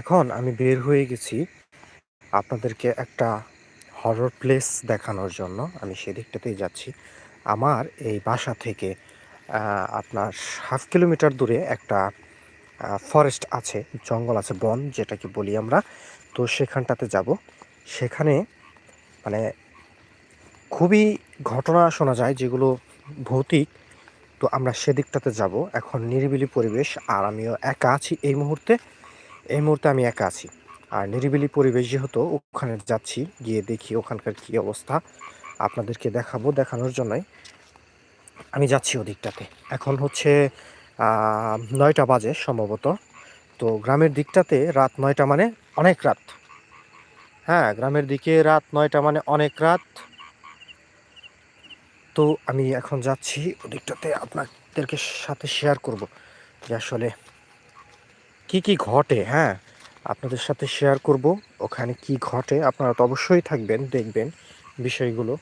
এখন আমি বের হয়ে গেছি আপনাদেরকে একটা হরর প্লেস দেখানোর জন্য। আমি সেদিকটাতেই যাচ্ছি। আমার এই বাসা থেকে আপনার হাফ কিলোমিটার দূরে একটা ফরেস্ট আছে, জঙ্গল আছে, বন যেটাকে বলি আমরা। তো সেখানটাতে যাব। সেখানে মানে খুবই ঘটনা শোনা যায় যেগুলো ভৌতিক। তো আমরা সেদিকটাতে যাব। এখন নিরিবিলি পরিবেশ আর আমিও একা আছি এই মুহূর্তে। এই মুহূর্তে আমি একা আছি। আর নিরিবিলি পরিবেশ যেহেতু, ওখানে যাচ্ছি, গিয়ে দেখি ওখানকার কি অবস্থা। আপনাদেরকে দেখাবো, দেখানোর জন্যই আমি যাচ্ছি ওদিকটাতে। এখন হচ্ছে নয়টা বাজে সম্ভবত। তো গ্রামের দিকটাতে রাত নয়টা মানে অনেক রাত। হ্যাঁ গ্রামের দিকে রাত নয়টা মানে অনেক রাত। তো আমি এখন যাচ্ছি ওদিকটাতে। আপনাদেরকে সাথে শেয়ার করব যে আসলে কি কি ঘটে হ্যাঁ? আপনাদের সাথে শেয়ার করব। ওখানে কি ঘটে, আপনারা তো অবশ্যই থাকবেন, দেখবেন বিষয়গুলো।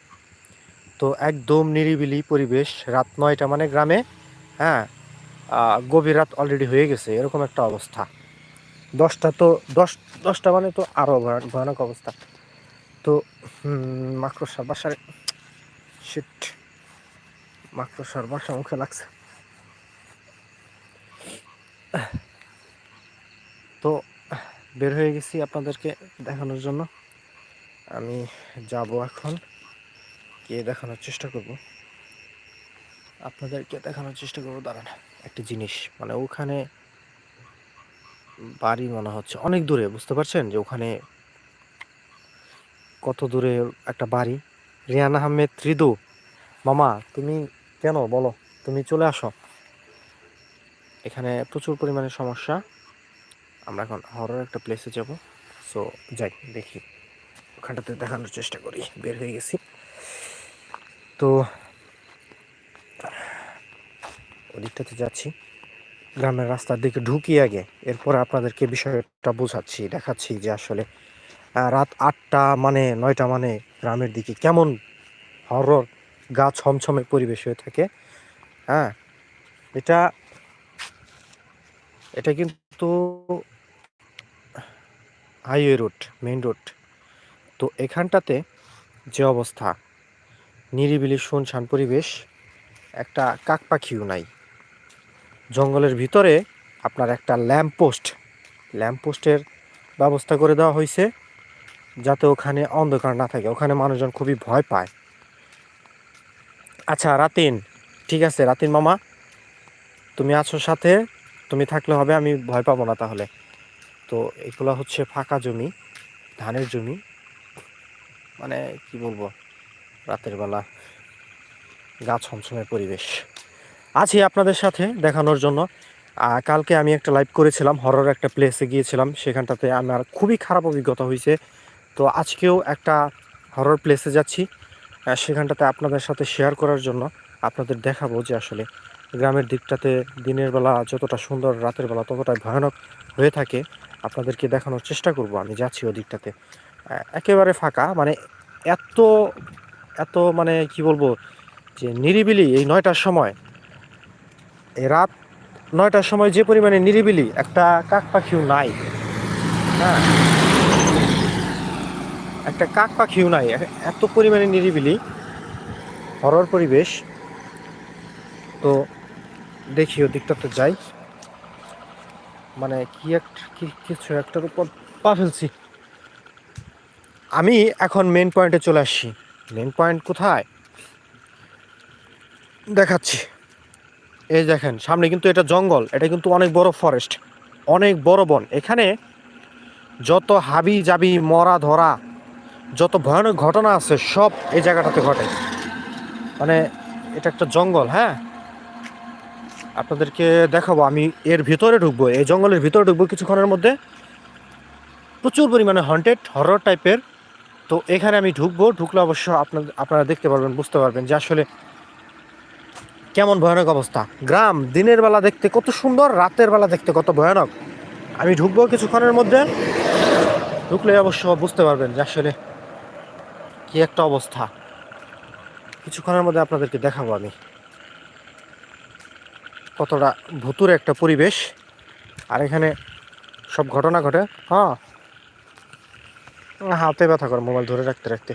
তো একদম নিরিবিলি পরিবেশ, রাত নয়টা মানে গ্রামে হ্যাঁ? গভীর রাত অলরেডি হয়ে গেছে, এরকম একটা অবস্থা। দশটা তো, দশ, দশটা মানে তো আরও ভয়ানক অবস্থা। তো মাকড়সার বাসার শিট মাকড়সার বাসা মুখে লাগছে। তো বের হয়ে গেছি আপনাদেরকে দেখানোর জন্য। আমি যাব এখন। কে দেখানোর চেষ্টা করব। আপনাদেরকে দেখানোর চেষ্টা করব, দাঁড়ান, একটা জিনিস। মানে ওখানে বাড়ি মনে হচ্ছে অনেক দূরে, বুঝতে পারছেন? যে ওখানে কত দূরে একটা বাড়ি। রিয়ান আহমেদ, রিদু, মামা, তুমি কেন বলো? তুমি চলে আসো। এখানে প্রচুর পরিমাণে সমস্যা। আমরা এখন হরর একটা প্লেসে যাব। সো যাই, দেখি। ওখানটাতে দেখানোর চেষ্টা করি। বের হয়ে গেছি। তো, ওদিকটাতে যাচ্ছি। গ্রামের রাস্তার দিকে ঢুকি আগে। এরপর আপনাদেরকে বিষয়টা বোঝাচ্ছি, দেখাচ্ছি যে আসলে রাত আটটা মানে নয়টা মানে গ্রামের দিকে কেমন হরর গা ছমছমে পরিবেশ হয়ে থাকে। হ্যাঁ এটা এটা কিন্তু হাইওয়ে রোড মেইন রোড তো এখানটাতে যে অবস্থা, নিরিবিলি শুনশান পরিবেশ, একটা কাক পাখিও নাই। জঙ্গলের ভিতরে আপনার একটা ল্যাম্প পোস্ট। ল্যাম্প পোস্টের ব্যবস্থা করে দেওয়া হয়েছে, যাতে ওখানে অন্ধকার না থাকে। ওখানে মানুষজন খুবই ভয় পায়। আচ্ছা রাতিন, ঠিক আছে, রাতিন মামা, তুমি আছো সাথে, তুমি থাকলে হবে, আমি ভয় পাবো না তাহলে। তো এগুলো হচ্ছে ফাঁকা জমি, ধানের জমি। মানে কি বলব, রাতের বেলা গা ছমছমের পরিবেশ। আছি আপনাদের সাথে দেখানোর জন্য। কালকে আমি একটা লাইভ করেছিলাম হরর একটা প্লেসে গিয়েছিলাম। সেখানটাতে আমার খুবই খারাপ অভিজ্ঞতা হয়েছে। তো আজকেও একটা হরর প্লেসে যাচ্ছি। সেখানটাতে আপনাদের সাথে শেয়ার করার জন্য আপনাদের দেখাবো যে আসলে গ্রামের দিকটাতে দিনের বেলা যতটা সুন্দর, রাতের বেলা ততটাই ভয়ানক হয়ে থাকে। আপনাদেরকে দেখানোর চেষ্টা করব আমি যাচ্ছি ওদিকটাতে একেবারে ফাঁকা মানে এত এত মানে কি বলব, যে নিরিবিলি এই নয়টার সময়। রাত নয়টার সময় যে পরিমাণে নিরিবিলি, একটা কাক পাখিও নাই। হ্যাঁ। একটা কাক পাখিও নাই এত পরিমাণে নিরিবিলি, হরর পরিবেশ। তো দেখি ওদিকটাতে যাই। মানে কি একটা কি, কিছু একটার উপর পা ফেলছি। আমি এখন মেন পয়েন্টে চলে আসছি। মেন পয়েন্ট কোথায়? দেখাচ্ছি। এই দেখেন, সামনে কিন্তু এটা জঙ্গল, এটা কিন্তু অনেক বড় ফরেস্ট অনেক বড় বন। এখানে যত হাবি জাবি মরা ধরা যত ভয়ানক ঘটনা আছে, সব এই জায়গাটাতে ঘটে। মানে এটা একটা জঙ্গল হ্যাঁ? আপনাদেরকে দেখাবো, আমি এর ভিতরে ঢুকবো, এই জঙ্গলের ভিতরে ঢুকবো কিছুক্ষণের মধ্যে। প্রচুর পরিমাণে হন্টেড হরর টাইপের তো এখানে আমি ঢুকবো, ঢুকলে অবশ্য আপনার আপনারা দেখতে পারবেন, বুঝতে পারবেন যে আসলে কেমন ভয়ানক অবস্থা। গ্রাম, দিনের বেলা দেখতে কত সুন্দর, রাতের বেলা দেখতে কত ভয়ানক। আমি ঢুকবো কিছুক্ষণের মধ্যে, ঢুকলে অবশ্য বুঝতে পারবেন যে আসলে কি একটা অবস্থা। কিছুক্ষণের মধ্যে আপনাদেরকে দেখাবো আমি। কতটা ভুতুরে একটা পরিবেশ। আর এখানে সব ঘটনা ঘটে। হ্যাঁ। হাতে ব্যথা করে মোবাইল ধরে রাখতে রাখতে।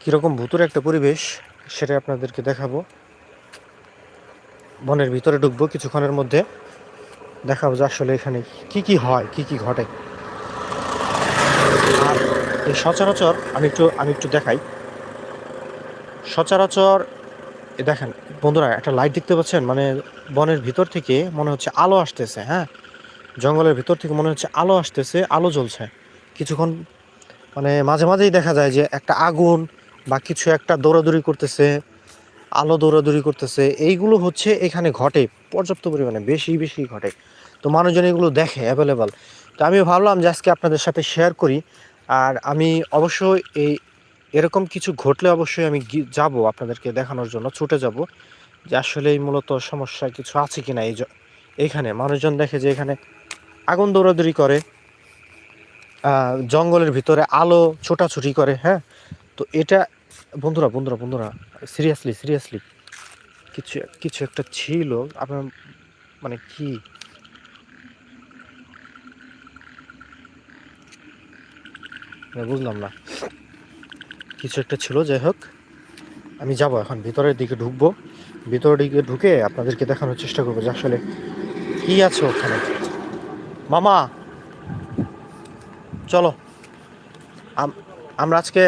কীরকম ভূতুর একটা পরিবেশ সেটা আপনাদেরকে দেখাবো। বনের ভিতরে ঢুকবো কিছুক্ষণের মধ্যে। দেখাবো যে আসলে এখানে কি কি হয়, কি কি ঘটে। আর এই সচরাচর, আমি একটু আমি একটু দেখাই। সচরাচর দেখেন বন্ধুরা, একটা লাইট দেখতে পাচ্ছেন? মানে বনের ভিতর থেকে মনে হচ্ছে আলো আসতেছে হ্যাঁ? জঙ্গলের ভিতর থেকে মনে হচ্ছে আলো আসতেছে, আলো জ্বলছে। কিছুক্ষণ মানে মাঝে মাঝেই দেখা যায় যে একটা আগুন বা কিছু একটা দৌড়াদৌড়ি করতেছে, আলো দৌড়াদৌড়ি করতেছে। এইগুলো হচ্ছে এখানে ঘটে, পর্যাপ্ত পরিমাণে, বেশি বেশি ঘটে। তো মানুষজন এগুলো দেখে অ্যাভেলেবল তো আমি ভাবলাম যে আজকে আপনাদের সাথে শেয়ার করি। আর আমি অবশ্যই এই এরকম কিছু ঘটলে অবশ্যই আমি যাব আপনাদেরকে দেখানোর জন্য, ছুটে যাব। যে আসলে মূলত সমস্যা কিছু আছে কি না এই এইখানে। মানুষজন দেখে যে এখানে আগুন দৌড়াদৌড়ি করে জঙ্গলের ভিতরে আলো ছোটাছুটি করে হ্যাঁ? তো এটা, বন্ধুরা বন্ধুরা বন্ধুরা সিরিয়াসলি সিরিয়াসলি কিছু কিছু একটা ছিল। আপনার মানে কি? বুঝলাম না। কিছু একটা ছিল, যাই হোক। আমি যাব এখন, ভিতরের দিকে ঢুকবো। ভিতরের দিকে ঢুকে আপনাদেরকে দেখানোর চেষ্টা করব যে আসলে কি আছে ওখানে। মামা! চলো। আমরা আজকে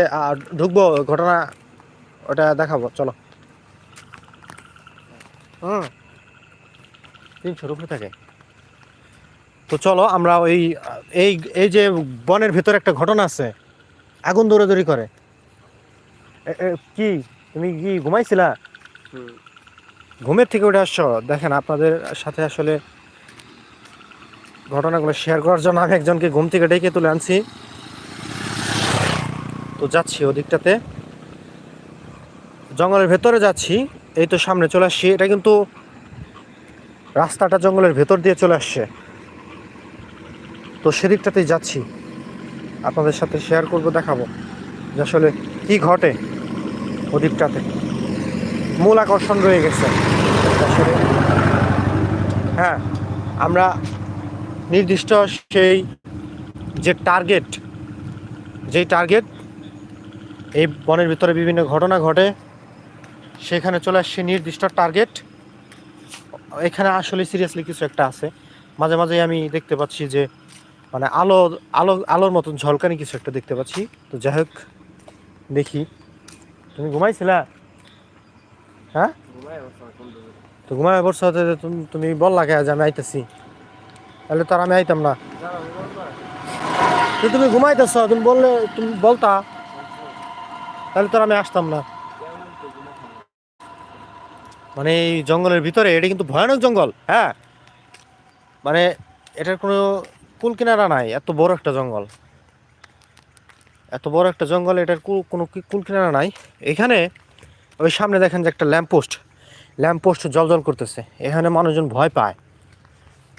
ঢুকবো, ঘটনা ওটা দেখাবো, চলো। হুম। তিনশোর উপরে থাকে। তো চলো, আমরা ওই, এই এই যে বনের ভেতরে একটা ঘটনা আছে, আগুন দৌড়াদৌড়ি করে। কি? তুমি কি ঘুমাইছিলা? ঘুমের থেকে উঠে আসছো? দেখেন আপনাদের সাথে আসলে ঘটনাগুলো শেয়ার করার জন্য আমি একজনকে ঘুম থেকে ডেকে তুলে আনছি। তো যাচ্ছি ওদিকটাতে। জঙ্গলের ভেতরে যাচ্ছি। এই তো সামনে চলে আসছি। এটা কিন্তু রাস্তাটা জঙ্গলের ভেতর দিয়ে চলে আসছে। তো সেদিকটাতেই যাচ্ছি। আপনাদের সাথে শেয়ার করব দেখাবো। যে আসলে ঘটে প্রদীপটাতে? মূল আকর্ষণ রয়ে গেছে। হ্যাঁ আমরা নির্দিষ্ট সেই যে টার্গেট যেই টার্গেট এই বনের ভিতরে বিভিন্ন ঘটনা ঘটে। সেখানে চলে আসছে নির্দিষ্ট টার্গেট এখানে আসলে সিরিয়াসলি কিছু একটা আছে। মাঝে মাঝে আমি দেখতে পাচ্ছি যে মানে আলো আলো, আলোর মতন ঝলকানি কিছু একটা দেখতে পাচ্ছি। তো যাই হোক দেখি। তুমি ঘুমাইছিলা? হ্যাঁ? তো ঘুমাই পড়ছো তুমি- বল লাগে যে আমি আইতেছি। তাহলে তো আর আমি আইতাম না। তুমি ঘুমাইতেছ, তুমি বললে তুমি বলতা। তাহলে তো আমি আসতাম না। মানে এই জঙ্গলের ভিতরে, এটা কিন্তু ভয়ানক জঙ্গল হ্যাঁ? মানে এটার কোনো কুল কিনারা নাই, এত বড় একটা জঙ্গল। এত বড় একটা জঙ্গল এটার কোনো কুল কিনারা নাই। এখানে ওই সামনে দেখেন যে একটা ল্যাম্প পোস্ট ল্যাম্প পোস্ট জল জল করতেছে। এখানে মানুষজন ভয় পায়।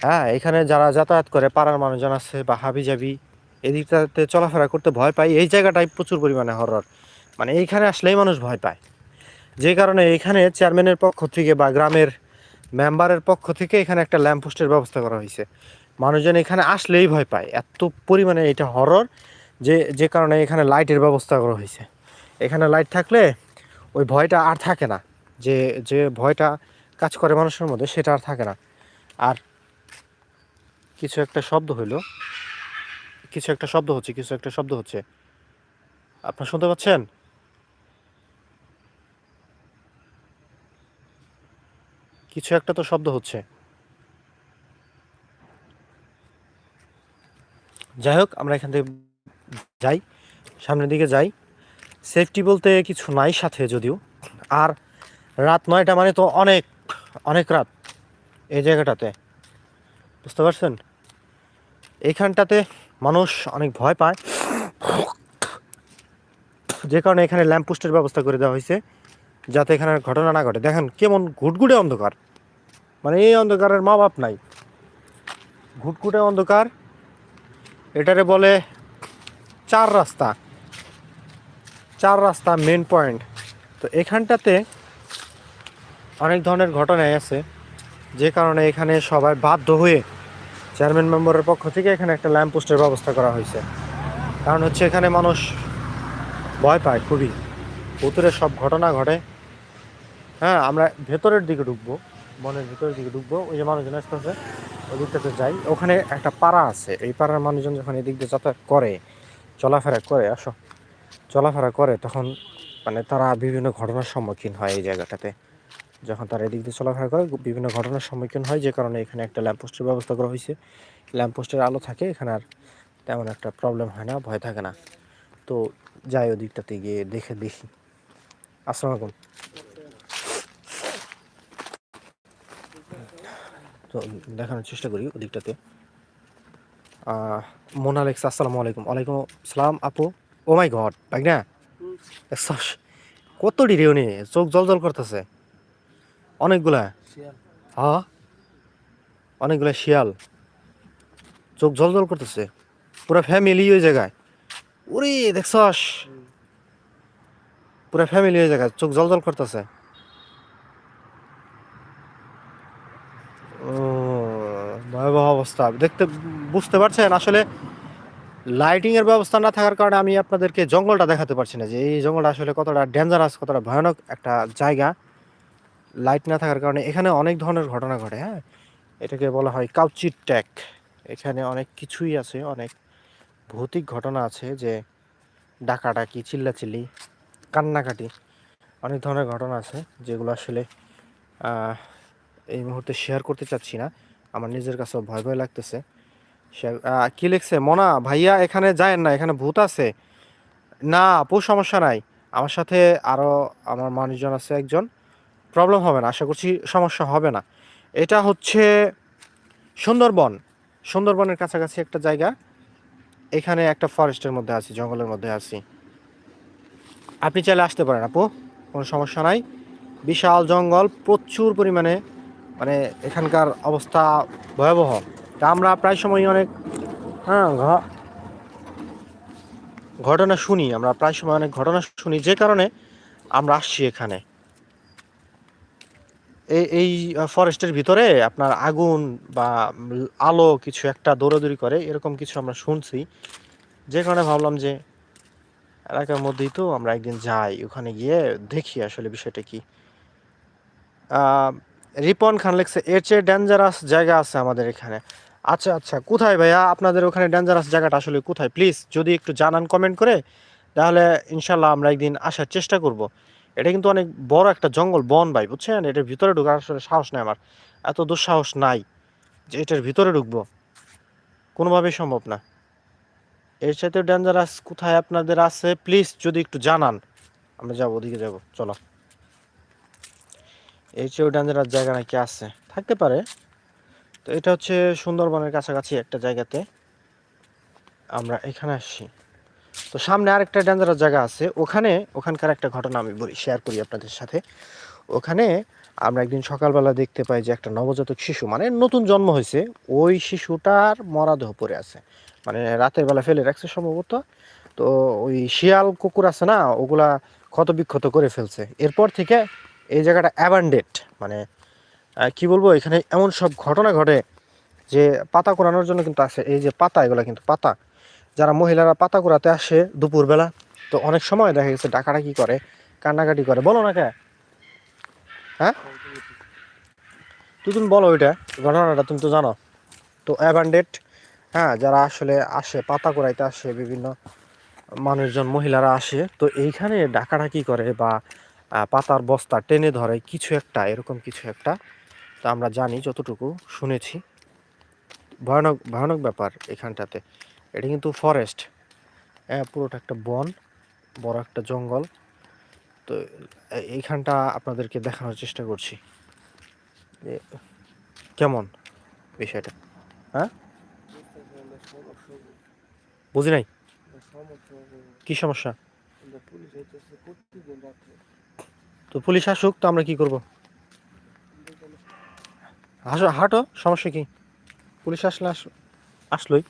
হ্যাঁ এখানে যারা যাতায়াত করে, পাড়ার মানুষজন আছে বা হাবি জাবি এদিকটাতে চলাফেরা করতে ভয় পায়। এই জায়গাটায় প্রচুর পরিমাণে হরর মানে এইখানে আসলেই মানুষ ভয় পায়। যে কারণে এখানে চেয়ারম্যানের পক্ষ থেকে বা গ্রামের মেম্বারের পক্ষ থেকে এখানে একটা ল্যাম্প পোস্টের ব্যবস্থা করা হয়েছে। মানুষজন এখানে আসলেই ভয় পায়। এত পরিমাণে এটা হরর যে যে কারণে এখানে লাইটের ব্যবস্থা করা হয়েছে। এখানে লাইট থাকলে ওই ভয়টা আর থাকে না। যে যে ভয়টা কাজ করে মানুষের মধ্যে সেটা আর থাকে না। আর কিছু একটা শব্দ হইল। কিছু একটা শব্দ হচ্ছে, কিছু একটা শব্দ হচ্ছে। আপনার শুনতে পাচ্ছেন? কিছু একটা তো শব্দ হচ্ছে। যাই হোক, আমরা এখান থেকে যাই, সামনের দিকে যাই। সেফটি বলতে কিছু নাই সাথে যদিও। আর রাত নয়টা মানে তো অনেক অনেক রাত এই জায়গাটাতে। বুঝতে পারছেন? এইখানটাতে মানুষ অনেক ভয় পায়। যে কারণে এখানে ল্যাম্প পোস্টের ব্যবস্থা করে দেওয়া হয়েছে, যাতে এখানে ঘটনা না ঘটে। দেখেন, কেমন ঘুটঘুটে অন্ধকার। মানে এই অন্ধকারের মা বাপ নাই। ঘুটঘুটে অন্ধকার। এটারে বলে চার রাস্তা চার রাস্তা মেন পয়েন্ট তো এখানটাতে অনেক ধরনের ঘটনাই আছে, যে কারণে এখানে সবাই বাধ্য হয়ে চেয়ারম্যান মেম্বারের পক্ষ থেকে এখানে একটা ল্যাম্প পোস্টের ব্যবস্থা করা হয়েছে। কারণ হচ্ছে এখানে মানুষ ভয় পায় খুবই। ভূতুরের সব ঘটনা ঘটে। হ্যাঁ আমরা ভেতরের দিকে ঢুকবো, বনের ভেতরের দিকে ঢুকবো, ওই যে মানুষজন আসতেছে ওই দিকটাতে যাই। ওখানে একটা পাড়া আছে। এই পাড়ার মানুষজন যখন এদিক দিয়ে যাতায়াত করে চলাফেরা করে, আসো। চলাফেরা করে তখন মানে তারা বিভিন্ন ঘটনার সম্মুখীন হয় এই জায়গাটাতে। যখন তারা এদিক দিয়ে চলাফেরা করে, বিভিন্ন ঘটনার সম্মুখীন হয়, যে কারণে এখানে একটা ল্যাম্পপোস্টের ব্যবস্থা করা হয়েছে। ল্যাম্পপোস্টের আলো থাকে, এখানে আর তেমন একটা প্রবলেম হয় না, ভয় থাকে না। তো যাই ওদিকটাতে গিয়ে দেখে দেখি। আসসালামু আলাইকুম। তো দেখানোর চেষ্টা করি ওদিকটাতে। মোনালেক্স আসসালামু আলাইকুম। ওয়ালাইকুম সালাম আপু। ও মাই গড ভাই না? কত ডিরে উনি চোখ জল জল করতেছে। অনেকগুলা। হ্যাঁ অনেকগুলা শিয়াল। চোখ জল জল করতেছে। পুরো ফ্যামিলি ওই জায়গায়। ওরে দেখছস? পুরো ফ্যামিলি ওই জায়গায় চোখ জল জল করতেছে। ও ভয়াবহ অবস্থা। দেখতে বুঝতে পারছেন? আসলে লাইটিং এর ব্যবস্থা না থাকার কারণে আমি আপনাদেরকে জঙ্গলটা দেখাতে পারছি না যে এই জঙ্গলটা আসলে কতটা ডেঞ্জারাস কতটা ভয়ানক একটা জায়গা। লাইট না থাকার কারণে এখানে অনেক ধরনের ঘটনা ঘটে হ্যাঁ? এটাকে বলা হয় কাউচিট ট্যাক। এখানে অনেক কিছুই আছে, অনেক ভৌতিক ঘটনা আছে যে ডাকাডাকি, চিল্লাচিল্লি, কান্নাকাটি, অনেক ধরনের ঘটনা আছে যেগুলো আসলে এই মুহূর্তে শেয়ার করতে চাচ্ছি না। আমার নিজের কাছেও ভয় ভয় লাগতেছে। কি লিখছে? মনা, ভাইয়া এখানে যায়েন না, এখানে ভূত আছে। না, আপু, সমস্যা নাই। আমার সাথে আরও আমার মানুষজন আছে একজন। প্রবলেম হবে না, আশা করছি সমস্যা হবে না। এটা হচ্ছে সুন্দরবন। সুন্দরবনের কাছাকাছি একটা জায়গা। এখানে একটা ফরেস্টের মধ্যে আছি, জঙ্গলের মধ্যে আছি। আপনি চাইলে আসতে পারেন, আপু। কোনো সমস্যা নাই। বিশাল জঙ্গল, প্রচুর পরিমাণে মানে এখানকার অবস্থা ভয়াবহ। তা আমরা প্রায় সময় অনেক হ্যাঁ ঘটনা শুনি, আমরা প্রায় সময় অনেক ঘটনা শুনি, যে কারণে আমরা আসছি এখানে। এই এই ফরেস্টের ভিতরে আপনার আগুন বা আলো কিছু একটা দৌড়াদৌড়ি করে, এরকম কিছু আমরা শুনছি। যে কারণে ভাবলাম যে এলাকার মধ্যেই তো আমরা একদিন যাই, ওখানে গিয়ে দেখি আসলে বিষয়টা কি। রিপন খান লেখছে, এর চেয়ে ডেঞ্জারাস জায়গা আছে আমাদের এখানে। আচ্ছা আচ্ছা কোথায় ভাইয়া? আপনাদের ওখানে ডেঞ্জারাস জায়গাটা আসলে কোথায়? প্লিজ যদি একটু জানান কমেন্ট করে, তাহলে ইনশাল্লাহ আমরা একদিন আসার চেষ্টা করব। এটা কিন্তু অনেক বড় একটা জঙ্গল, বন ভাই, বুঝছেন? এটার ভিতরে ঢোকার আসলে সাহস নেই আমার। এত দুঃসাহস নাই যে এটার ভিতরে ঢুকবো। কোনোভাবেই সম্ভব না। এর সাথে ডেঞ্জারাস কোথায় আপনাদের আছে? প্লিজ যদি একটু জানান। আমরা যাব, ওদিকে যাব। চলো। এর চেয়েও ডেঞ্জারাস জায়গা নাকি আছে? থাকতে পারে। তো এটা হচ্ছে সুন্দরবনের কাছাকাছি একটা জায়গাতে। আমরা এখানে আসছি। তো সামনে আরেকটা ডেঞ্জারাস জায়গা আছে। ওখানে, ওখানকার একটা ঘটনা আমি বলি শেয়ার করি আপনাদের সাথে। ওখানে আমরা একদিন সকালবেলা দেখতে পাই যে একটা নবজাতক শিশু মানে নতুন জন্ম হয়েছে, ওই শিশুটার মরাদেহ পড়ে আছে। মানে রাতের বেলা ফেলে রাখছে সম্ভবত। তো ওই শিয়াল কুকুর আছে না, ওগুলা ক্ষত বিক্ষত করে ফেলছে। এরপর থেকে এই জায়গাটা অ্যাবান্ডেড মানে কি বলব, এখানে এমন সব ঘটনা ঘটে যে পাতা কোরানোর জন্য কিন্তু আসে এই যে পাতা, এগুলো কিন্তু পাতা। যারা মহিলারা পাতা কুড়াতে আসে দুপুরবেলা, তো অনেক সময় দেখা গেছে ডাকাটা কি করে, কান্নাকাটি করে। বলো না কে? হ্যাঁ? তুই তুমি বলো ওইটা, ঘটনাটা তুমি তো জানো। তো অ্যাবান্ডেড হ্যাঁ যারা আসলে আসে, পাতা কুড়াইতে আসে বিভিন্ন মানুষজন, মহিলারা আসে, তো এইখানে ডাকাডাকি করে বা পাতার বস্তা টেনে ধরে কিছু একটা, এরকম কিছু একটা। তো আমরা জানি, যতটুকু শুনেছি। ভয়ানক ভয়ানক ব্যাপার এখানটাতে। এটা কিন্তু ফরেস্ট হ্যাঁ পুরোটা একটা বন, বড় একটা জঙ্গল। তো এইখানটা আপনাদেরকে দেখানোর চেষ্টা করছি। কেমন বিষয়টা? হ্যাঁ? বুঝি নাই? কি সমস্যা? তো পুলিশ আসুক, তো আমরা কি করব? হাসো, হাঁটো, সমস্যা কি? পুলিশ আসলে আস, আসলোই।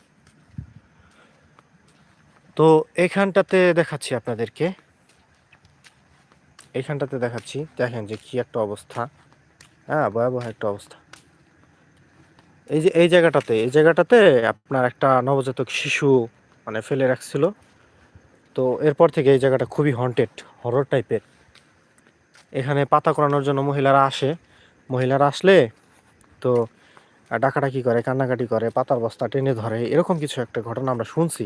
তো এখানটাতে দেখাচ্ছি আপনাদেরকে। এইখানটাতে দেখাচ্ছি, দেখেন যে কি একটা অবস্থা। হ্যাঁ ভয়াবহ একটা অবস্থা। এই যে, এই জায়গাটাতে এই জায়গাটাতে আপনার একটা নবজাতক শিশু মানে ফেলে রাখছিল। তো এরপর থেকে এই জায়গাটা খুবই হন্টেড হরর টাইপের এখানে পাতা করানোর জন্য মহিলারা আসে। মহিলারা আসলে তো ডাকাডাকি করে, কান্নাকাটি করে, পাতার বস্তা টেনে ধরে, এরকম কিছু একটা ঘটনা আমরা শুনছি।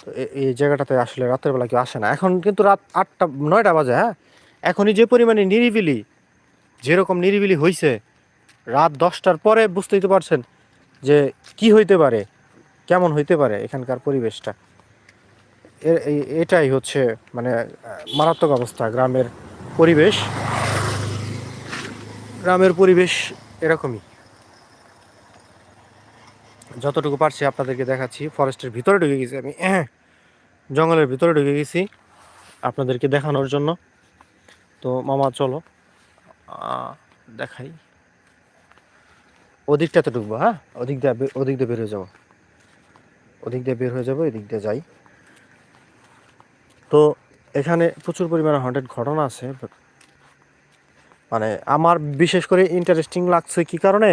তো এই জায়গাটাতে আসলে রাতের বেলা কেউ আসে না। এখন কিন্তু রাত আটটা, নয়টা বাজে হ্যাঁ? এখনই যে পরিমাণে নিরিবিলি, যেরকম নিরিবিলি হয়েছে রাত দশটার পরে বুঝতেই তো পারছেন যে কি হইতে পারে, কেমন হইতে পারে এখানকার পরিবেশটা। এটাই হচ্ছে মানে মারাত্মক অবস্থা গ্রামের পরিবেশ। গ্রামের পরিবেশ এরকমই। যতটুকু পারছি আপনাদেরকে দেখাচ্ছি, ফরেস্টের ভিতরে ঢুকে গেছি আমি। জঙ্গলের ভিতরে ঢুকে গেছি আপনাদেরকে দেখানোর জন্য। তো মামা, চলো দেখাই। ওদিকটাতে ঢুকবো হ্যাঁ? ওদিক দিয়ে ওদিক দিয়ে বের হয়ে যাব। ওদিক দিয়ে বের হয়ে যাব, এদিক দিয়ে যাই। তো এখানে প্রচুর পরিমাণে হন্টেড ঘটনা আছে মানে আমার বিশেষ করে ইন্টারেস্টিং লাগছে কি কারণে?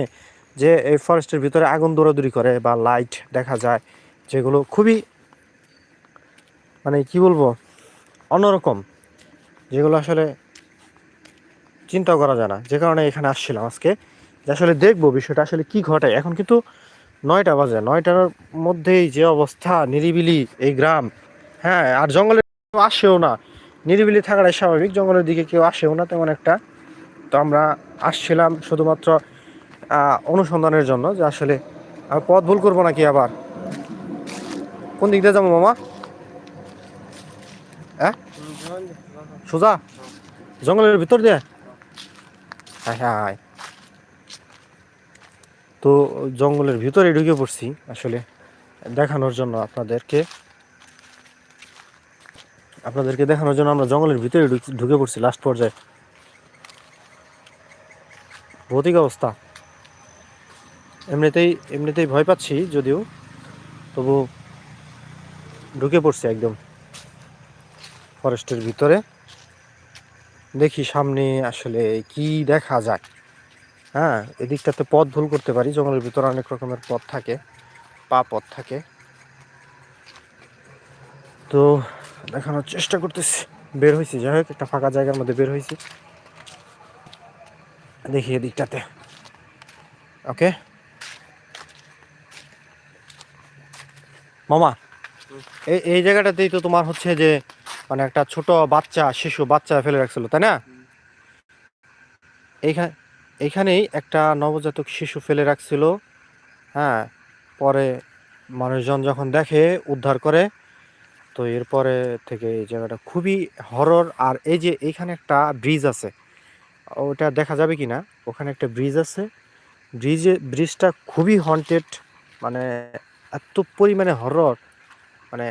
যে এই ফরেস্টের ভিতরে আগুন দৌড়াদৌড়ি করে বা লাইট দেখা যায়, যেগুলো খুবই মানে কি বলব, অন্যরকম, যেগুলো আসলে চিন্তা করা যায় না। যে কারণে এখানে আসছিলাম আজকে, যে আসলে দেখব বিষয়টা আসলে কি ঘটে। এখন কিন্তু নয়টা বাজে, নয়টার মধ্যেই যে অবস্থা, নিরিবিলি এই গ্রাম হ্যাঁ আর জঙ্গলে কেউ আসেও না। নিরিবিলি থাকাটাই স্বাভাবিক, জঙ্গলের দিকে কেউ আসেও না তেমন একটা। তো আমরা আসছিলাম শুধুমাত্র অনুসন্ধানের জন্য যে আসলে পথ ভুল করব নাকি আবার? কোন দিক দিয়ে যাব মামা? হ্যাঁ সোজা? জঙ্গলের ভিতর দিয়ে? হ্যাঁ হ্যাঁ। তো জঙ্গলের ভিতরে ঢুকে পড়ছি আসলে দেখানোর জন্য আপনাদেরকে। আপনাদেরকে দেখানোর জন্য আমরা জঙ্গলের ভিতরে ঢুকে পড়ছি লাস্ট পর্যায়ে। ভৌতিক অবস্থা। এমনিতেই এমনিতেই ভয় পাচ্ছি যদিও, তবু ঢুকে পড়ছি একদম। ফরেস্টের ভিতরে। দেখি সামনে আসলে কি দেখা যায়। হ্যাঁ এদিকটাতে পথ ভুল করতে পারি, জঙ্গলের ভিতরে অনেক রকমের পথ থাকে, পা পথ থাকে। তো দেখানোর চেষ্টা করতেছি। বের হয়েছি যাই হোক, একটা ফাঁকা জায়গার মধ্যে বের হয়েছি দেখি এদিকটাতে। ওকে? মামা, এই এই জায়গাটাতেই তো তোমার হচ্ছে যে মানে একটা ছোট বাচ্চা, শিশু বাচ্চা ফেলে রাখছিল, তাই না? এইখানে, এইখানেই একটা নবজাতক শিশু ফেলে রাখছিল। হ্যাঁ পরে মানুষজন যখন দেখে, উদ্ধার করে তো এরপরে থেকে এই জায়গাটা খুবই হরর আর এই যে এইখানে একটা ব্রিজ আছে, ওটা দেখা যাবে কি না? ওখানে একটা ব্রিজ আছে। ব্রিজে ব্রিজটা খুবই হন্টেড মানে এত পরিমাণে হরর মানে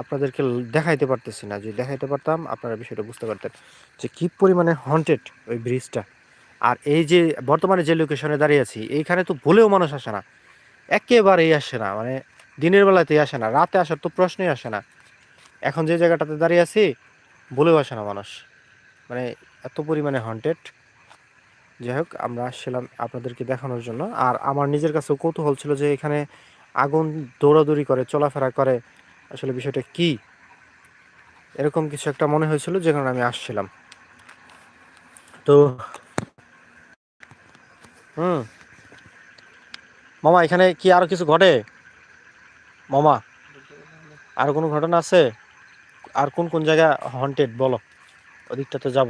আপনাদেরকে দেখাইতে পারতেছি না। যদি দেখাইতে পারতাম, আপনারা বিষয়টা বুঝতে পারতেন যে কী পরিমাণে হন্টেড ওই ব্রিজটা আর এই যে বর্তমানে যে লোকেশনে দাঁড়িয়ে আছি, এইখানে তো বলেও মানুষ আসে না। একেবারেই আসে না। মানে দিনের বেলাতেই আসে না, রাতে আসার তো প্রশ্নই আসে না। এখন যে জায়গাটাতে দাঁড়িয়ে আছি বলেও আসে না মানুষ। মানে এত পরিমাণে হন্টেড যাই হোক, আমরা আসছিলাম আপনাদেরকে দেখানোর জন্য। আর আমার নিজের কাছেও কৌতূহল ছিল যে এখানে আগুন দৌড়াদৌড়ি করে, চলাফেরা করে, আসলে বিষয়টা কি? এরকম কিছু একটা মনে হয়েছিল, যে কারণে আমি আসছিলাম। তো হুম। মামা, এখানে কি আরও কিছু ঘটে? মামা, আর কোনো ঘটনা আছে? আর কোন কোন জায়গা হন্টেড বলো। ওদিকটাতে যাব।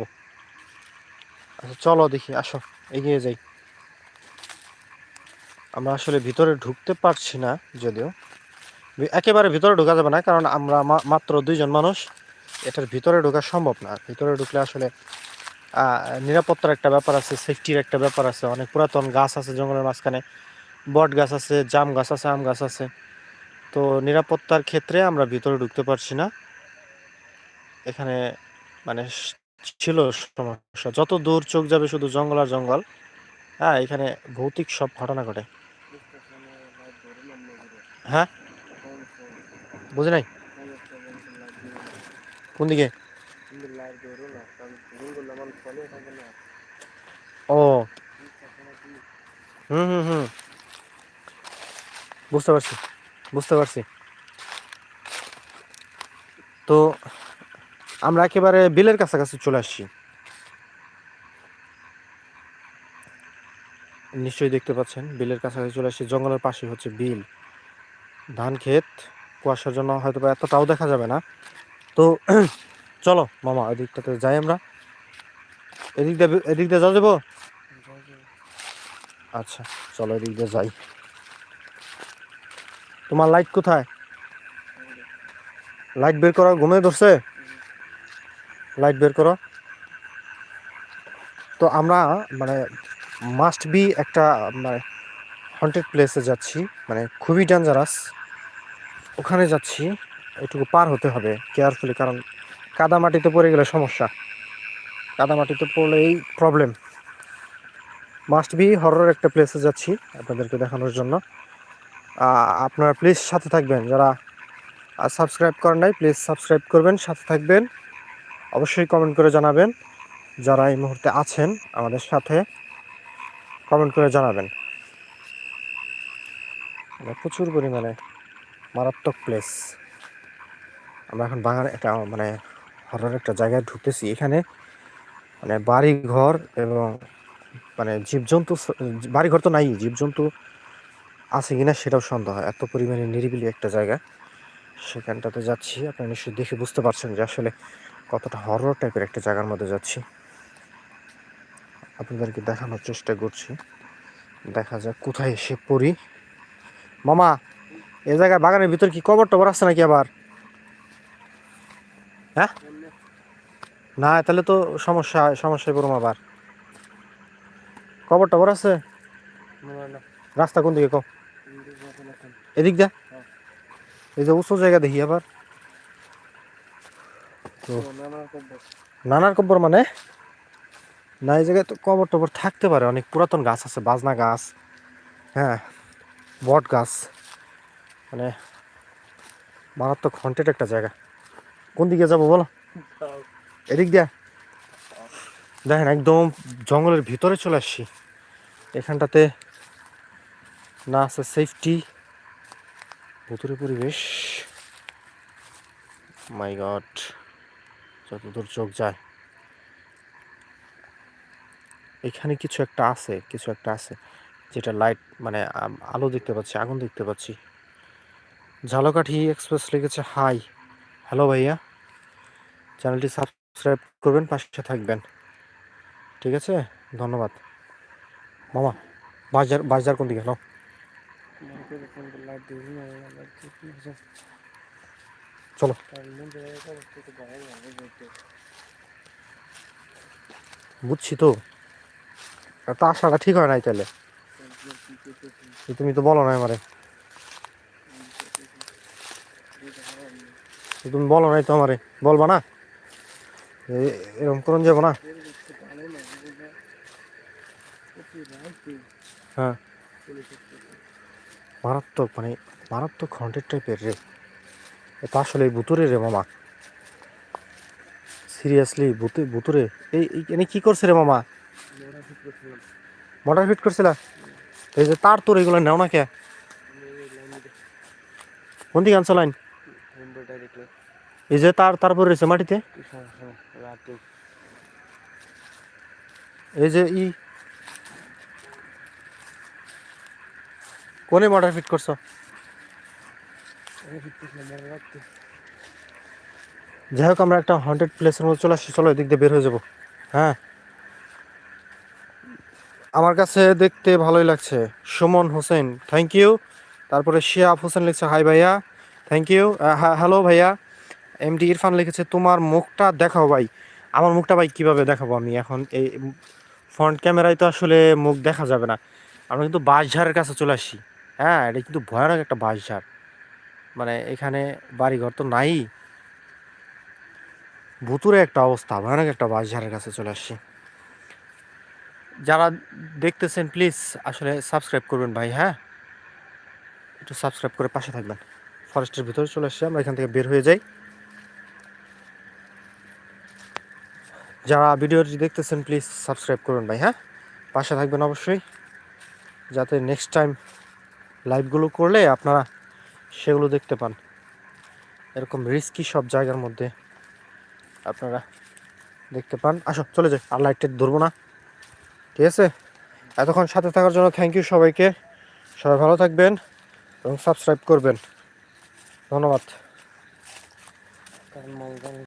আচ্ছা চলো দেখি, আসো, এগিয়ে যাই। আমরা আসলে ভিতরে ঢুকতে পারছি না, যদিও। একেবারে ভিতরে ঢোকা যাবে না, কারণ আমরা মাত্র দুইজন মানুষ। এটার ভিতরে ঢোকা সম্ভব না। ভিতরে ঢুকলে আসলে নিরাপত্তার একটা ব্যাপার আছে সেফটির একটা ব্যাপার আছে। অনেক পুরাতন গাছ আছে জঙ্গলের মাঝখানে। বট গাছ আছে, জাম গাছ আছে, আম গাছ আছে। তো নিরাপত্তার ক্ষেত্রে আমরা ভিতরে ঢুকতে পারছি না। এখানে মানে ছিল সমস্যা। যত দূর চোখ যাবে শুধু জঙ্গল আর জঙ্গল। হ্যাঁ এখানে ভৌতিক সব ঘটনা ঘটে। হ্যাঁ? বুঝি নাই? কোন দিকে? ও। হুম হুম হুম। বুঝতে পারছি। বুঝতে পারছি। তো আমরা একেবারে বিলের কাছাকাছি চলে আসছি। নিশ্চয়ই দেখতে পাচ্ছেন বিলের কাছাকাছি চলে আসছি। জঙ্গলের পাশে হচ্ছে বিল। ধান ক্ষেত কুয়াশার জন্য হয়তো বা এতটাও দেখা যাবে না। তো চলো মামা ওই দিকটাতে যাই আমরা। এদিক দিয়ে এদিক দিয়ে যাওয়া যাব। আচ্ছা চলো এদিক দিয়ে যাই। তোমার লাইট কোথায়? লাইট বের করো, ঘুমিয়ে ধরছে? লাইট বের করো। তো আমরা মানে মাস্ট বি একটা মানে হন্টেড প্লেসে যাচ্ছি মানে খুবই ডেঞ্জারাস ওখানে যাচ্ছি, এটুকু পার হতে হবে কেয়ারফুলি কারণ কাদা মাটিতে পড়ে গেলে সমস্যা। কাদা মাটিতে পড়লেই প্রবলেম মাস্ট বি হরর একটা প্লেসে যাচ্ছি আপনাদেরকে দেখানোর জন্য। আপনারা প্লিজ সাথে থাকবেন। যারা সাবস্ক্রাইব করেন নাই প্লিজ সাবস্ক্রাইব করবেন, সাথে থাকবেন। অবশ্যই কমেন্ট করে জানাবেন। যারা এই মুহূর্তে আছেন আমাদের সাথে কমেন্ট করে জানাবেন। প্রচুর পরিমাণে মারাত্মক প্লেস আমরা এখন বাগান একটা মানে হরর একটা জায়গায় ঢুকতেছি। এখানে মানে বাড়ি ঘর এবং মানে জীবজন্তু বাড়ি ঘর তো নাই, জীবজন্তু আছে কি না সেটাও সন্দেহ হয়। এত পরিমাণে নিরিবিলি একটা জায়গা। সেখানটাতে যাচ্ছি। আপনারা নিশ্চয়ই দেখে বুঝতে পারছেন যে আসলে কতটা হরর টাইপের একটা জায়গার মধ্যে যাচ্ছি। আপনাদেরকে দেখানোর চেষ্টা করছি। দেখা যাক কোথায় এসে পড়ি। মামা, এ জায়গায় বাগানের ভিতর কি কবর টবর আছে নাকি আবার? হ্যাঁ? না, তাহলে তো সমস্যা সমস্যায় পড়ুম আবার। কবর টবর আছে? রাস্তা কোন দিকে কও? এদিক দা। এই যে উঁচু জায়গা দেখি আবার। তো নানার কবর মানে? না, এই জায়গায় তো কবর টবর থাকতে পারে, অনেক পুরাতন গাছ আছে, বাজনা গাছ হ্যাঁ বট গাছ মানে মারাত্মক হন্টেড একটা জায়গা। কোন দিকে যাব বলো? এদিক দিয়া দেখেন একদম জঙ্গলের ভিতরে চলে আসছি। এখানটাতে না আছে সেফটি ভুতুরে পরিবেশ। মাই গড যতদূর চোখ যায়। এখানে কিছু একটা আছে, কিছু একটা আছে, যেটা লাইট মানে আলো দেখতে পাচ্ছি, আগুন দেখতে পাচ্ছি। ঝালকাঠি এক্সপ্রেস লিখেছে হাই হ্যালো ভাইয়া। চ্যানেলটি সাবস্ক্রাইব করবেন, পাশে থাকবেন। ঠিক আছে? ধন্যবাদ। মামা, বাজার বাজার কোন দিকে নাও চলো বুঝছি তো তা আসাটা ঠিক হয় নাই তাহলে তুমি তো বলো না আমারে তুমি বলো নাই তো আমারে বলবা না এরকম করুন যাব না হ্যাঁ মারাত্মক মানে মারাত্মক হন্টেড টাইপের রে। এটা আসলে ভুতুরে রে মামা। সিরিয়াসলি ভুতুরে। এই এই- এনে কি করছে রে মামা? মোটর ফিট করছিলা? এই যে তার তোর এগুলো নেও না কে? কোন দিকে আনছো লাইন এই যে তার তারপর রয়েছে মাটিতে। এই যে ই কোনে মোটর ফিট করছ? যাই হোক, আমরা একটা হন্টেড প্লেসের মধ্যে চলে আসছি। চলো, এদিক দিয়ে বের হয়ে যাব। হ্যাঁ। আমার কাছে দেখতে ভালোই লাগছে। সুমন হোসেন থ্যাংক ইউ তারপরে শিয়াব হোসেন লিখছে হাই ভাইয়া থ্যাংক ইউ হ্যালো ভাইয়া। এমডি ইরফান লিখেছে, তোমার মুখটা দেখাও ভাই। আমার মুখটা ভাই কীভাবে দেখাবো আমি? এখন এই ফ্রন্ট ক্যামেরায় তো আসলে মুখ দেখা যাবে না। আমরা কিন্তু বাঁশঝাড়ের কাছে চলে আসছি। হ্যাঁ এটা কিন্তু ভয়ানক একটা বাঁশঝাড় মানে এখানে বাড়িঘর তো নাই। ভুতুরে একটা অবস্থা, ভয়ানক একটা বাঁশঝাড়ের কাছে চলে আসছি। যারা দেখতেছেন প্লিজ আসলে সাবস্ক্রাইব করবেন ভাই হ্যাঁ? একটু সাবস্ক্রাইব করে পাশে থাকবেন। ফরেস্টের ভিতরে চলে আসছি আমরা, এখান থেকে বের হয়ে যাই। যারা ভিডিওটি দেখতেছেন প্লিজ সাবস্ক্রাইব করুন ভাই হ্যাঁ? পাশে থাকবেন অবশ্যই। যাতে নেক্সট টাইম লাইভগুলো করলে আপনারা সেগুলো দেখতে পান। এরকম রিস্কি সব জায়গার মধ্যে আপনারা দেখতে পান। আসো, চলে যাই, আর লাইটটা ধরবো না। ঠিক আছে? এতক্ষণ সাথে থাকার জন্য থ্যাংক ইউ সবাইকে। সবাই ভালো থাকবেন এবং সাবস্ক্রাইব করবেন। ধন্যবাদ।